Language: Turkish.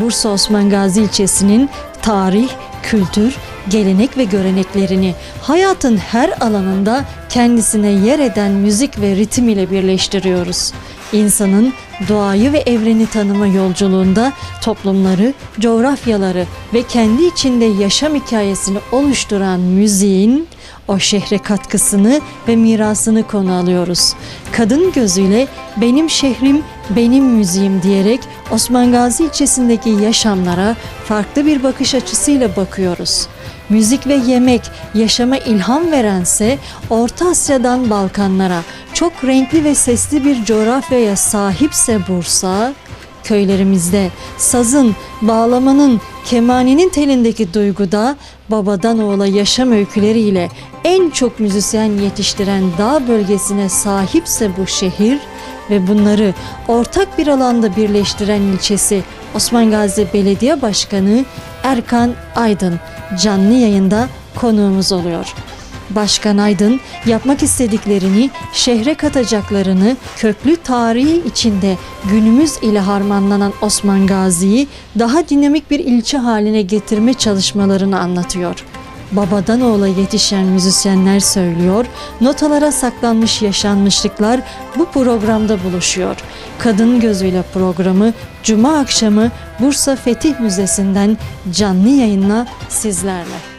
Bursa Osman Gazi ilçesinin tarih, kültür, gelenek ve göreneklerini hayatın her alanında kendisine yer eden müzik ve ritim ile birleştiriyoruz. İnsanın doğayı ve evreni tanıma yolculuğunda toplumları, coğrafyaları ve kendi içinde yaşam hikayesini oluşturan müziğin o şehre katkısını ve mirasını konu alıyoruz. Kadın gözüyle benim şehrim, benim müziğim diyerek Osman Gazi ilçesindeki yaşamlara farklı bir bakış açısıyla bakıyoruz. Müzik ve yemek yaşama ilham verense Orta Asya'dan Balkanlara çok renkli ve sesli bir coğrafyaya sahipse Bursa, köylerimizde sazın, bağlamanın, kemaninin telindeki duyguda babadan oğula yaşam öyküleriyle en çok müzisyen yetiştiren dağ bölgesine sahipse bu şehir ve bunları ortak bir alanda birleştiren ilçesi Osman Gazi Belediye Başkanı Erkan Aydın canlı yayında konuğumuz oluyor. Başkan Aydın yapmak istediklerini, şehre katacaklarını, köklü tarihi içinde günümüz ile harmanlanan Osman Gazi'yi daha dinamik bir ilçe haline getirme çalışmalarını anlatıyor. Babadan oğula yetişen müzisyenler söylüyor, notalara saklanmış yaşanmışlıklar bu programda buluşuyor. Kadın Gözüyle programı Cuma akşamı Bursa Fetih Müzesi'nden canlı yayınla sizlerle.